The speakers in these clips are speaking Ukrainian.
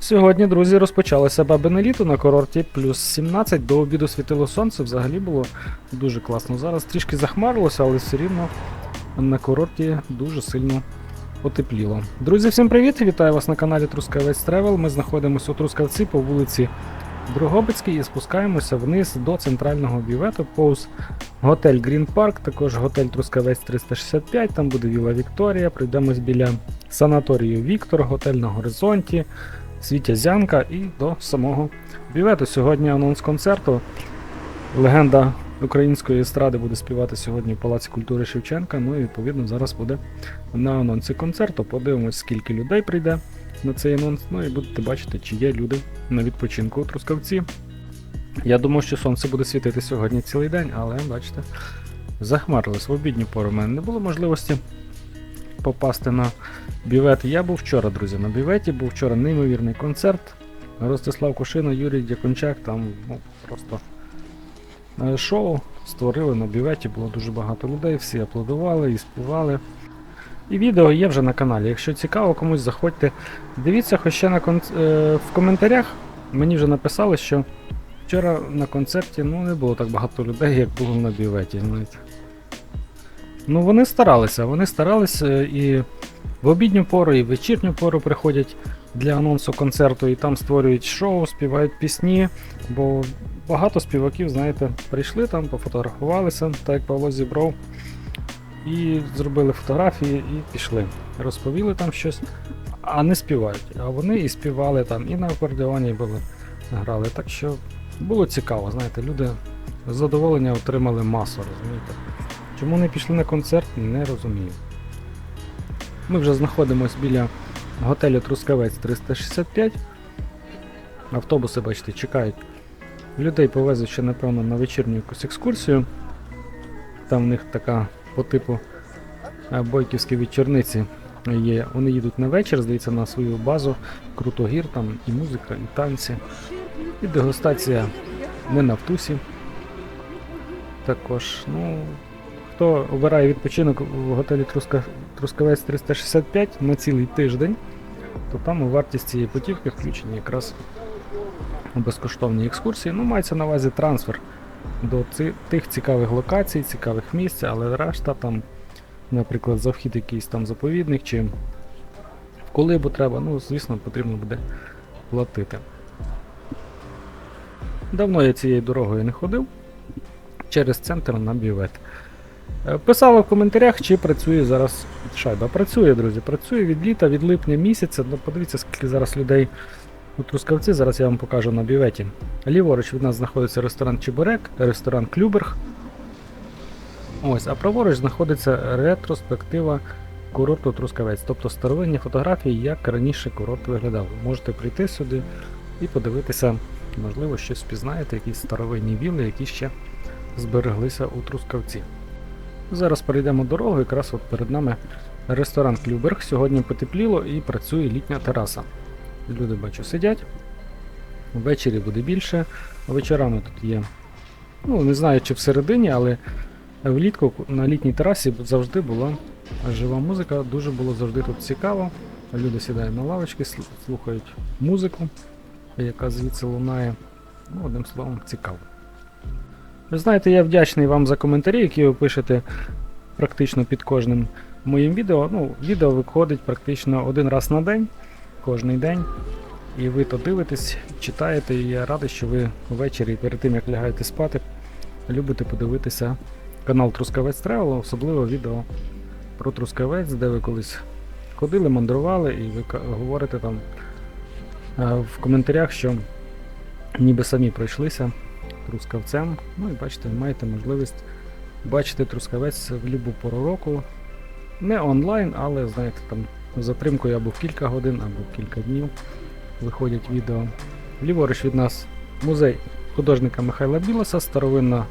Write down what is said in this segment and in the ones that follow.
Сьогодні, друзі, розпочалося бабине літо на курорті плюс 17. До обіду світило сонце, взагалі було дуже класно. Зараз трішки захмарилося, але все рівно на курорті дуже сильно потепліло. Друзі, всім привіт! Вітаю вас на каналі Трускавець Тревел. Ми знаходимося у Трускавці по вулиці Дрогобицькій і спускаємося вниз до центрального бювету повз готель Green Park, також готель Трускавець 365, там буде Віла Вікторія. Прийдемось біля санаторію Віктор, готель на горизонті. Світя Зянка і до самого бювету. Сьогодні анонс концерту. Легенда української естради буде співати сьогодні в Палаці культури Шевченка. Ну і відповідно зараз буде на анонсі концерту. Подивимось, скільки людей прийде на цей анонс. Ну і будете бачити, чи є люди на відпочинку у Трускавці. Я думав, що сонце буде світити сьогодні цілий день, але бачите, захмарилось. В обідню пору в мене не було можливості попасти на бювет. Я був вчора, друзі, на бюветі, був вчора неймовірний концерт. Ростислав Кушина, Юрій Дякончак, там ну, просто е, шоу створили на бюветі, було дуже багато людей, всі аплодували і співали. І відео є вже на каналі. Якщо цікаво комусь, заходьте. Дивіться, хоч ще на кон... е, в коментарях мені вже написали, що вчора на концерті ну, не було так багато людей, як було на бюветі. Ну, вони старалися, вони старалися і в обідню пору, і в вечірню пору приходять для анонсу концерту, і там створюють шоу, співають пісні. Бо багато співаків, знаєте, прийшли там, пофотографувалися, так як Павло зібров, і зробили фотографії і пішли. Розповіли там щось, а не співають. А вони і співали там, і на акордеоні були, грали. Так що було цікаво, знаєте, люди задоволення отримали масу, розумієте. Чому не пішли на концерт, не розумію. Ми вже знаходимося біля готелю Трускавець 365. Автобуси, бачите, чекають. Людей повезуть ще, напевно, на вечірню якусь екскурсію. Там в них така по типу е, бойківські вечорниці є. Вони їдуть на вечір, здається, на свою базу, крутогір, там і музика, і танці. І дегустація не на втусі. Також, ну, хто обирає відпочинок в готелі Труска... Трускавець 365 на цілий тиждень, то там у вартість цієї путівки включені якраз безкоштовні екскурсії. Ну, мається на увазі трансфер до тих цікавих локацій, цікавих місць, але решта там, наприклад, за вхід якийсь там заповідник чи в колибу треба, ну, звісно, потрібно буде платити. Давно я цією дорогою не ходив через центр на бювет. Е, Писали в коментарях, чи працює зараз шайба. Працює, друзі, працює від літа, від липня місяця. Ну, подивіться, скільки зараз людей у Трускавці. Зараз я вам покажу на бюветі. Ліворуч від нас знаходиться ресторан Чебурек, ресторан Клюберг. Ось, а праворуч знаходиться ретроспектива курорту Трускавець, тобто старовинні фотографії, як раніше курорт виглядав. Можете прийти сюди і подивитися, можливо, щось впізнаєте, якісь старовинні віли, які ще збереглися у Трускавці. Зараз перейдемо дорогу, якраз от перед нами ресторан Клюберг. Сьогодні потепліло і працює літня тераса. Люди бачу сидять. Ввечері буде більше. Вечорами тут є. Ну, не знаю, чи всередині, але влітку на літній терасі завжди була жива музика, дуже було завжди тут цікаво. Люди сідають на лавочки, слухають музику, яка звідси лунає. Ну, одним словом, цікаво. Ви знаєте, я вдячний вам за коментарі, які ви пишете практично під кожним моїм відео. Ну, відео виходить практично один раз на день, кожний день. І ви то дивитесь, читаєте, і я радий, що ви ввечері перед тим як лягаєте спати, любите подивитися канал Трускавець Тревел, особливо відео про Трускавець, де ви колись ходили, мандрували, і ви говорите там е, в коментарях, що ніби самі пройшлися трускавцем. Ну і бачите, маєте можливість бачити трускавець в будь-яку пору року. Не онлайн, але знаєте, там затримкою або кілька годин, або кілька днів виходять відео. Ліворуч від нас музей художника Михайла Білоса, старовинна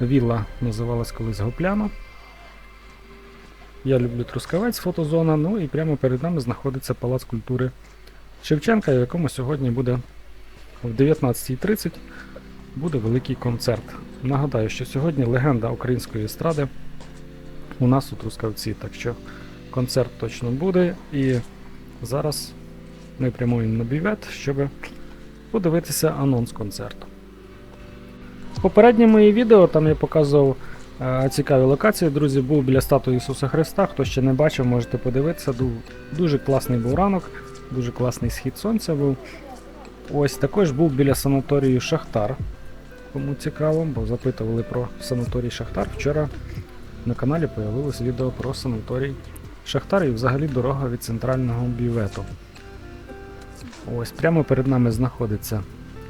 вілла називалась колись Гопляна. Я люблю Трускавець, фотозона, ну і прямо перед нами знаходиться Палац культури Шевченка, в якому сьогодні буде в 19.30 буде великий концерт. Нагадаю, що сьогодні легенда української естради у нас у Трускавці, так що концерт точно буде. І зараз Ми прямуємо на бювет, щоб подивитися анонс концерту. В попередньому моє відео там я показував е, цікаві локації. Друзі, був біля статуї Ісуса Христа. Хто ще не бачив, можете подивитися. Ду- Дуже класний був ранок, дуже класний схід сонця був. Ось також був біля санаторію Шахтар. Кому цікаво, бо запитували про санаторій Шахтар. Вчора на каналі появилось відео про санаторій Шахтар і взагалі дорога від центрального бювету. Ось прямо перед нами знаходиться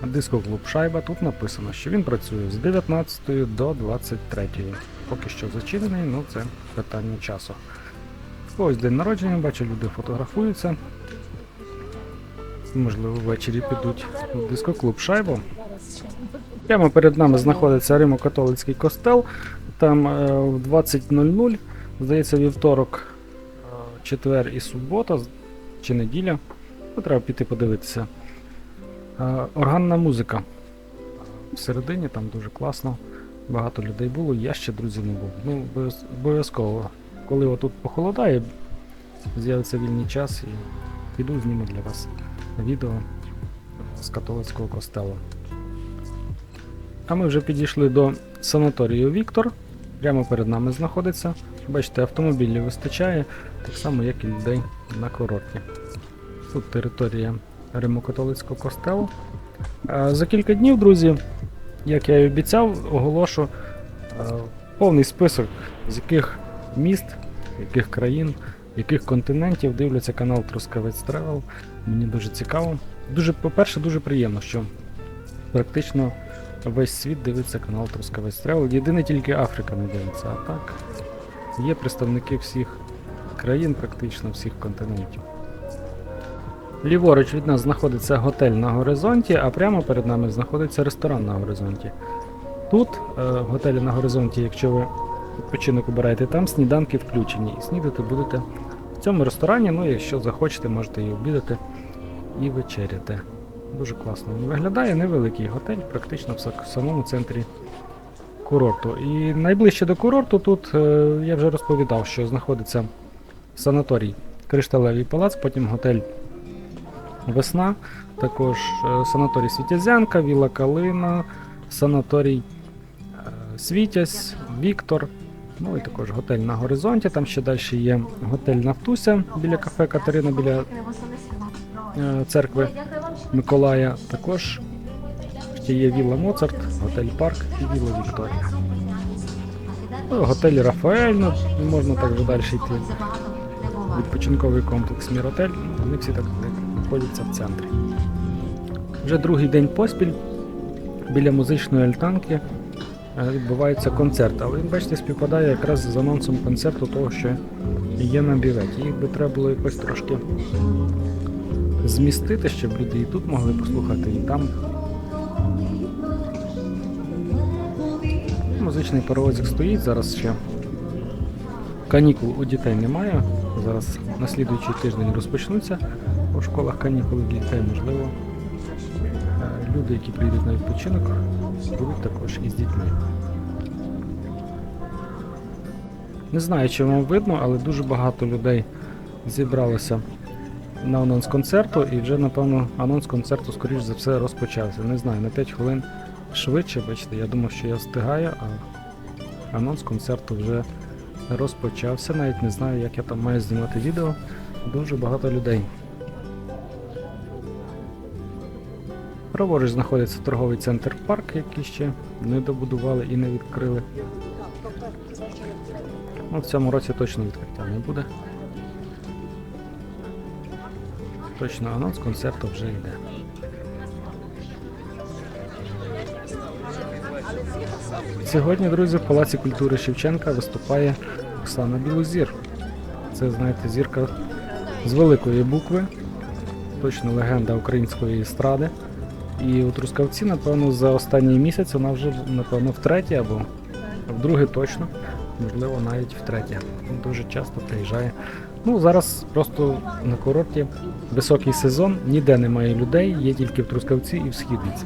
дискоклуб Шайба. Тут написано, що він працює з 19 до 23. Поки що зачинений, ну це питання часу. Ось день народження, бачу, люди фотографуються. Можливо, ввечері підуть в дискоклуб Шайбу. Прямо перед нами знаходиться Римо-католицький костел. Там е, в 20.00, здається, вівторок, е, четвер і субота чи неділя. Ну, треба піти подивитися. Е, Органна музика. Всередині там дуже класно. Багато людей було, я ще друзів не був. Ну, обов'язково. Коли отут похолодає, з'явиться вільний час і піду зніму для вас відео з католицького костелу. А ми вже підійшли до санаторію Віктор. Прямо перед нами знаходиться. Бачите, автомобілів вистачає, так само, як і людей на курорті. Тут територія Римо-католицького костелу. За кілька днів, друзі, як я і обіцяв, оголошу повний список, з яких міст, яких країн, яких континентів дивляться канал Трускавець Тревел. Мені дуже цікаво. Дуже, по-перше, дуже приємно, що практично весь світ дивиться канал Трускавець Тревел. Єдине тільки Африка не дивиться, а так. Є представники всіх країн, практично всіх континентів. Ліворуч від нас знаходиться готель на горизонті, а прямо перед нами знаходиться ресторан на горизонті. Тут, е, в готелі на горизонті, якщо ви відпочинок обираєте, там сніданки включені. І снідати будете в цьому ресторані. Ну, якщо захочете, можете і обідати, і вечеряти. Дуже класно він виглядає невеликий готель, практично в самому центрі курорту. І найближче до курорту тут е, я вже розповідав, що знаходиться санаторій Кришталевий палац, потім готель Весна, також е, санаторій Світязянка, Віла Калина, санаторій е, Світязь, Віктор. Ну і також готель на горизонті. Там ще далі є готель Нафтуся біля кафе Катерина, біля церкви Миколая. Також ще є Вілла Моцарт, готель Парк і Вілла Вікторія. Ну, готель Рафаель, ну, можна так вже далі йти. Відпочинковий комплекс Міротель, вони всі так знаходяться в центрі. Вже другий день поспіль біля музичної альтанки е, відбувається концерт, але він, бачите, співпадає якраз з анонсом концерту того, що є на біветі. Їх би треба було якось трошки змістити, щоб люди і тут могли послухати, і там. Музичний паровозик стоїть, зараз ще канікул у дітей немає. Зараз на слідуючий тиждень розпочнуться у школах канікули для дітей, можливо. е, Люди, які приїдуть на відпочинок, будуть також із дітьми. Не знаю, чи вам видно, але дуже багато людей зібралося на анонс концерту, і вже, напевно, анонс концерту, скоріш за все, розпочався. Не знаю, на 5 хвилин швидше, бачите, я думав, що я встигаю, а анонс концерту вже розпочався. Навіть не знаю, як я там маю знімати відео. Дуже багато людей. Праворуч знаходиться торговий центр парк, який ще не добудували і не відкрили. Ну, в цьому році точно відкриття не буде. Точно анонс концерту вже йде. Сьогодні, друзі, в Палаці культури Шевченка виступає Оксана Білозір. Це, знаєте, зірка з великої букви, точно легенда української естради. І у Трускавці, напевно, за останній місяць вона вже, напевно, втретє або вдруге точно, можливо, навіть втретє. Дуже часто приїжджає. Ну, зараз просто на курорті високий сезон, ніде немає людей, є тільки в Трускавці і в Східниці.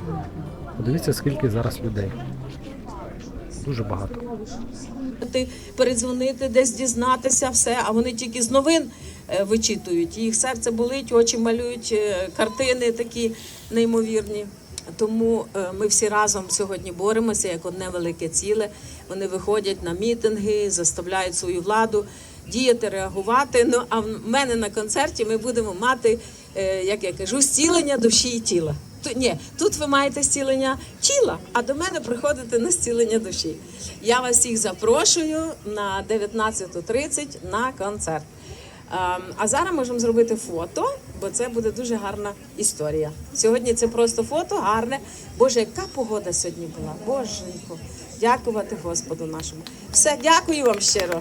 Подивіться, скільки зараз людей. Дуже багато. Ти передзвонити, десь дізнатися, все, а вони тільки з новин е, вичитують. Їх серце болить, очі малюють, е, картини такі неймовірні. Тому е, ми всі разом сьогодні боремося як одне велике ціле. Вони виходять на мітинги, заставляють свою владу діяти, реагувати. Ну а в мене на концерті ми будемо мати, е, як я кажу, зцілення душі і тіла. Ту- ні, тут ви маєте зцілення тіла, а до мене приходите на зцілення душі. Я вас всіх запрошую на 19.30 на концерт. Ем, А зараз можемо зробити фото, бо це буде дуже гарна історія. Сьогодні це просто фото гарне. Боже, яка погода сьогодні була? Боженько, дякувати Господу нашому. Все, дякую вам щиро.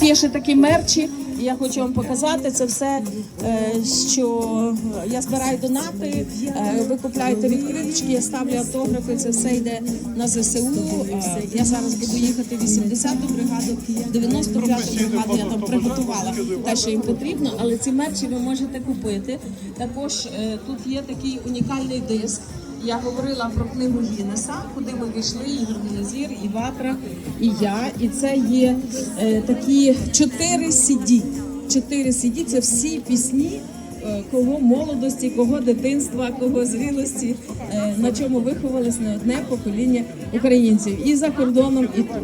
Є ще такі мерчі. Я хочу вам показати це все, е, що я збираю донати. е, Ви купляєте відкриточки, я ставлю автографи. Це все йде на ЗСУ. Е, Я зараз буду їхати 80-ту бригаду, 95-ту бригаду. Я там приготувала те, що їм потрібно, але ці мерчі ви можете купити. Також тут є такий унікальний диск. Я говорила про книгу Гіннеса, куди ми війшли, Ігор Гелезір, і Ватра, і я. І це є е, такі чотири CD. Чотири CD – це всі пісні, е, кого молодості, кого дитинства, кого зрілості, е, на чому виховалось не одне покоління українців і за кордоном, і тут.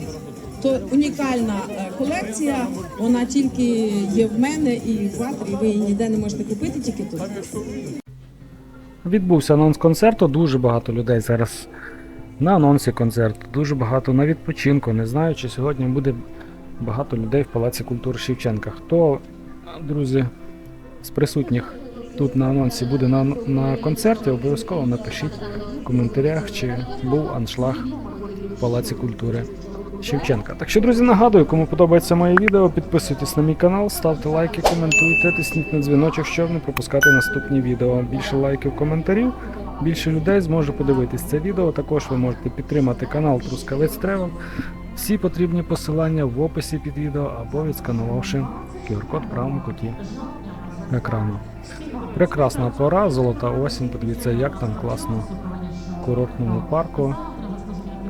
То унікальна е, колекція, вона тільки є в мене і в Ватрі. Ви її ніде не можете купити, тільки тут. Відбувся анонс концерту, дуже багато людей зараз на анонсі концерту, дуже багато на відпочинку. Не знаю, чи сьогодні буде багато людей в Палаці культури Шевченка. Хто, друзі, з присутніх тут на анонсі буде на, на концерті, обов'язково напишіть в коментарях, чи був аншлаг в Палаці культури Шевченка. Так що, друзі, нагадую, кому подобається моє відео, підписуйтесь на мій канал, ставте лайки, коментуйте, тисніть на дзвіночок, щоб не пропускати наступні відео. Більше лайків, коментарів, більше людей зможе подивитись це відео. Також ви можете підтримати канал Трускавець Тревел. Всі потрібні посилання в описі під відео або відсканувавши QR-код в правому куті екрану. Прекрасна пора, золота осінь. Подивіться, як там класно в курортному парку.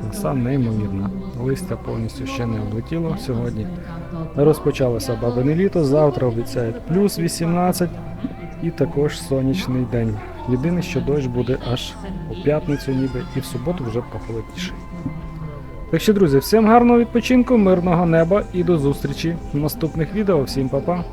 Краса неймовірна. Листя повністю ще не облетіло сьогодні. Розпочалося бабине літо, завтра обіцяють плюс 18 і також сонячний день. Єдине, що дощ буде аж у п'ятницю ніби і в суботу вже похолодніше. Так що, друзі, всім гарного відпочинку, мирного неба і до зустрічі в наступних відео. Всім па-па!